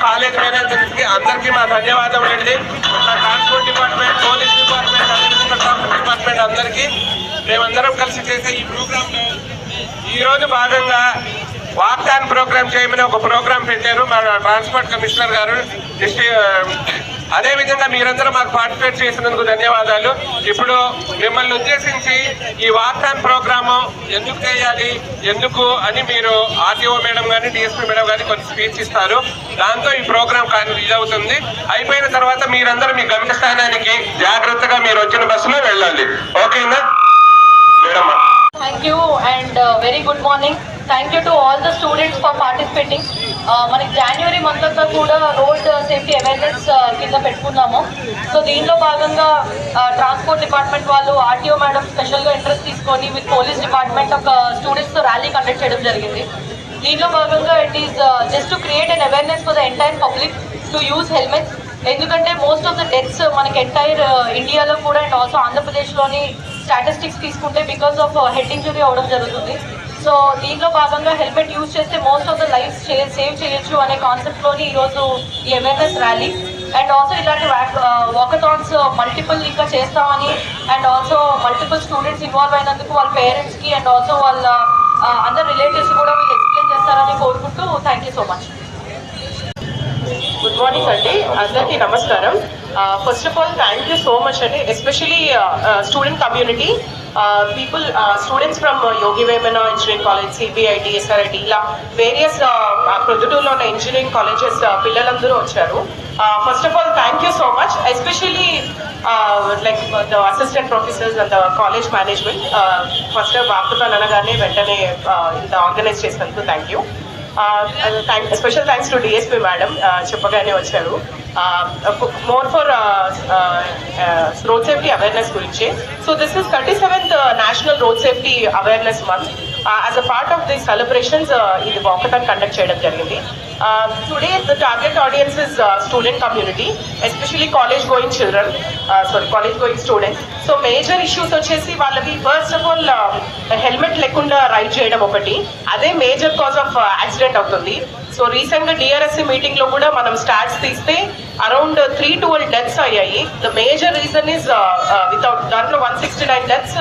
అటెండెన్స్కి అందరికీ మా ధన్యవాదం అండి. ట్రాన్స్పోర్ట్ డిపార్ట్మెంట్ పోలీస్ డిపార్ట్మెంట్ అదేవిధంగా ట్రాఫిక్ డిపార్ట్మెంట్ అందరికీ మేమందరం కలిసి చేసే ఈ ప్రోగ్రామ్ ఈరోజు భాగంగా వాక్థాన్ ప్రోగ్రామ్ చేయమని ఒక ప్రోగ్రామ్ పెట్టారు. మా ట్రాన్స్పోర్ట్ కమిషనర్ గారు డిస్ట్రిక్ట్ అదే విధంగా మీరందరూ మాకు పార్టిసిపేట్ చేసినందుకు ధన్యవాదాలు. ఇప్పుడు మిమ్మల్ని ఉద్దేశించి ఈ వాక్థాన్ ప్రోగ్రాము ఎందుకు చేయాలి ఎందుకు అని మీరు ఆర్టీఓ మేడం కానీ డిఎస్పీ మేడం కానీ కొంచెం స్పీచ్ ఇస్తారు. దాంతో ఈ ప్రోగ్రామ్ కానీ అవుతుంది. అయిపోయిన తర్వాత మీరందరూ మీ గమ్యస్థానానికి జాగ్రత్తగా మీరు వచ్చిన బస్సులో వెళ్ళాలి. ఓకేనా? Madam thank you and very good morning thank you to all the students for participating మనకి జనవరి మంత్ అంతా కూడా రోడ్ సేఫ్టీ అవేర్నెస్ కింద పెట్టుకున్నాము. సో దీనిలో భాగంగా ట్రాన్స్పోర్ట్ డిపార్ట్మెంట్ వాళ్ళు ఆర్టీఓ మేడం స్పెషల్గా ఇంట్రెస్ట్ తీసుకొని విత్ పోలీస్ డిపార్ట్మెంట్ ఒక స్టూడెంట్స్తో ర్యాలీ కండక్ట్ చేయడం జరిగింది. దీనిలో భాగంగా it is just to create an awareness for the entire public to use helmets ఎందుకంటే మోస్ట్ ఆఫ్ ద డెత్స్ మనకి ఎంటైర్ ఇండియాలో కూడా అండ్ ఆల్సో ఆంధ్రప్రదేశ్లోని స్టాటిస్టిక్స్ తీసుకుంటే బికాస్ ఆఫ్ హెడ్ ఇంజురీ అవడం జరుగుతుంది. సో దీంట్లో భాగంగా హెల్మెట్ యూజ్ చేస్తే most of the life save చేయొచ్చు అనే కాన్సెప్ట్లోని ఈరోజు ఈ అవేర్నెస్ ర్యాలీ. అండ్ ఆల్సో ఇలాంటి వాకథాన్స్ మల్టిపుల్ ఇంకా చేస్తామని and also multiple students involve అయినందుకు వాళ్ళ పేరెంట్స్కి అండ్ ఆల్సో వాళ్ళ అందరు రిలేటివ్స్ కూడా వీళ్ళు ఎక్స్ప్లెయిన్ చేస్తారని కోరుకుంటూ thank you so much good morning అండి అందరికీ నమస్కారం. First of all thank you so much అండి especially student community people students from Yogi Vemana engineering college CBIT SRIT ఇలా వేరియస్ ప్రొద్దుటూరులో ఉన్న ఇంజనీరింగ్ కాలేజెస్ పిల్లలందరూ వచ్చారు. First of all thank you so much especially like the assistant professors and the college management first walkathon అనగానే వెంటనే ఇంత organise చేసినందుకు thank you thank special thanks to DSP madam చెప్పగానే వచ్చారు. More for road safety awareness గురించి. So this is thirty seventh national road safety awareness month as a part of the celebrations ఇది walkathon conduct చేయడం జరిగింది. Today the target audience is student community especially college going children sorry college going students so major issues వచ్చేసి వాళ్ళకి first of all helmet లేకుండా ride చేయడం ఒకటి. అదే major cause of accident అవుతుంది. సో రీసెంట్గా డిఆర్ఎస్సీ మీటింగ్లో కూడా మనం స్టాట్స్ తీస్తే అరౌండ్ త్రీ ట్వెల్వ్ డెత్స్ అయ్యాయి. The major reason is without దాంట్లో one sixty nine deaths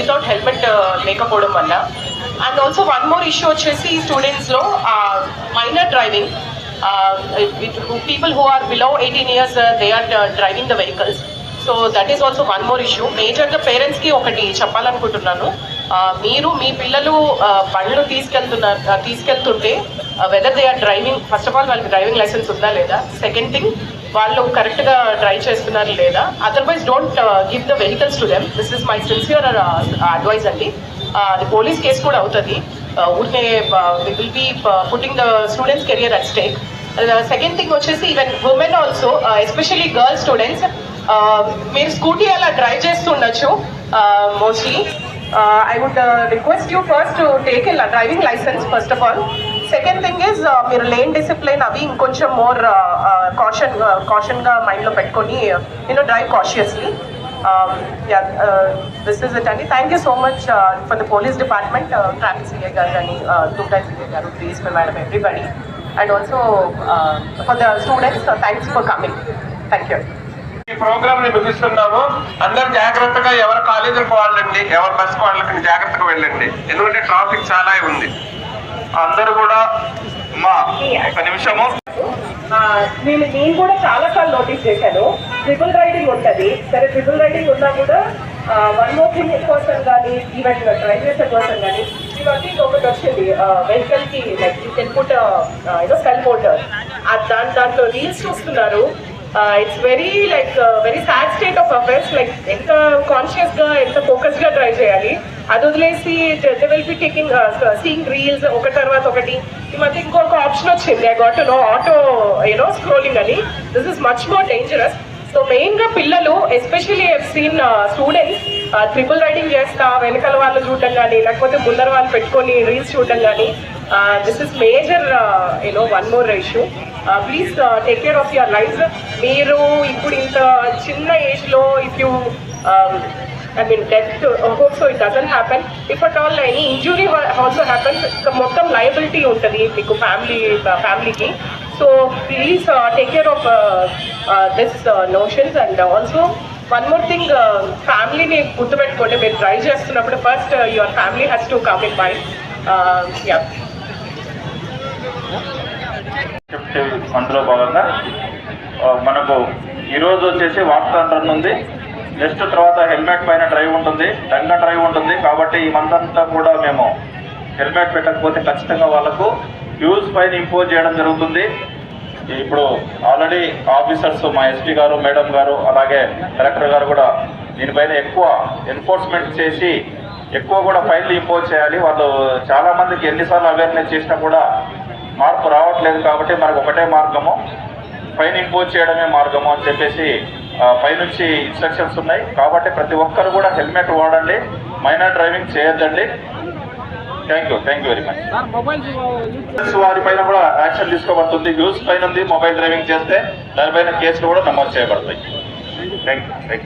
without helmet లేకపోవడం వల్ల. And also one more issue వచ్చేసి స్టూడెంట్స్లో minor driving people who are below eighteen years they are driving the vehicles so that is also one more issue మేజర్గా పేరెంట్స్కి ఒకటి చెప్పాలనుకుంటున్నాను. మీరు మీ పిల్లలు బండ్లు తీసుకెళ్తున్నారు తీసుకెళ్తుంటే whether they are driving first of all వాళ్ళకి డ్రైవింగ్ లైసెన్స్ ఉందా లేదా? సెకండ్ థింగ్ వాళ్ళు కరెక్ట్గా డ్రైవ్ చేస్తున్నారు లేదా? Otherwise don't give the vehicles to them this is my sincere advice అండి. అది పోలీస్ కేసు కూడా అవుతుంది. ఊరికే will be putting the students career at stake second thing వచ్చేసి even women also especially girls students మీరు scooty అలా drive చేస్తుండొచ్చు mostly I would request you first take in driving licence first of all second thing is మీరు lane discipline అవి ఇంకొంచెం more caution కాషన్గా మైండ్లో పెట్టుకొని you know drive cautiously this is it అండి thank you so much for the police department traffic CA గారు కానీ టూటై సీఏ గారు DSP madam everybody and also for the students thanks for coming thank you ప్రోగ్రామ్ని ముగిస్తున్నాము. అందరు జాగ్రత్తగా ఎవరి కాలేజీలకు వాళ్ళండి ఎవరి బస్కి వాళ్ళకి జాగ్రత్తగా వెళ్ళండి. ఎందుకంటే ట్రాఫిక్ చాలా ఉంది. అందరూ కూడా మా ఒక నిమిషము. నేను నేను కూడా చాలా సార్లు నోటీస్ చేశాను. ట్రిపుల్ రైడింగ్ ఉంటుంది. సరే ట్రిపుల్ రైడింగ్ ఉన్నా కూడా వన్ మోర్ థింగ్ కోసం కానీ ఈవెన్ ట్రై చేసే కోసం కానీ ఇవన్నీ ఒకటి వచ్చింది. వెహికల్కి like you can put you know cell motor దాని దాంట్లో రీల్స్ చూస్తున్నారు. It's very like very sad state of affairs like ఎంత కాన్షియస్గా ఎంత ఫోకస్గా చేయాలి. అది వదిలేసి they will be taking seeing reels ఒక తర్వాత ఒకటి. ఈ మధ్య ఇంకొక ఆప్షన్ వచ్చింది. I got no auto you know scrolling అని. This is much more dangerous so మెయిన్గా పిల్లలు especially seen students triple riding చేస్తా వెనకాల వాళ్ళు చూడటం కానీ లేకపోతే ముందర వాళ్ళు పెట్టుకొని రీల్స్ చూడటం కానీ this is major you know one more issue please take care of your life మీరు ఇప్పుడు ఇంత చిన్న ఏజ్లో if you I mean death hope so it doesn't happen if at all any injury also happens మొత్తం liability ఉంటుంది మీకు family ఫ్యామిలీకి so please take care of this notions and also one more thing ఫ్యామిలీని గుర్తుపెట్టుకోండి. మీరు try చేస్తున్నప్పుడు first your family has to come in mind yeah fifty అందులో భాగంగా మనకు ఈరోజు వచ్చేసి వాక్థాన్ రన్ ఉంది. నెక్స్ట్ తర్వాత హెల్మెట్ పైన డ్రైవ్ ఉంటుంది డంగ డ్రైవ్ ఉంటుంది. కాబట్టి ఈ మంత్ అంతా కూడా మేము హెల్మెట్ పెట్టకపోతే ఖచ్చితంగా వాళ్ళకు యూజ్ పైన ఇంపోజ్ చేయడం జరుగుతుంది. ఇప్పుడు ఆల్రెడీ ఆఫీసర్స్ మా ఎస్పీ గారు మేడం గారు అలాగే కలెక్టర్ గారు కూడా దీనిపైన ఎక్కువ ఎన్ఫోర్స్మెంట్ చేసి ఎక్కువ కూడా ఫైన్లు ఇంపోజ్ చేయాలి. వాళ్ళు చాలామందికి ఎన్నిసార్లు అవేర్నెస్ చేసినా కూడా మార్పు రావట్లేదు కాబట్టి మనకు ఒకటే మార్గము. ఫైన్ ఇంపోజ్ చేయడమే మార్గము అని చెప్పేసి పైనుంచి ఇన్స్ట్రక్షన్స్ ఉన్నాయి. కాబట్టి ప్రతి ఒక్కరు కూడా హెల్మెట్ వాడండి. మైనర్ డ్రైవింగ్ చేయొద్దండి. Thank you thank you very much. వారిపైన కూడా యాక్షన్ తీసుకోబడుతుంది. యూస్ పైన ఉంది మొబైల్ డ్రైవింగ్ చేస్తే దానిపైన కేసులు కూడా నమోదు చేయబడతాయి. Thank you thank you.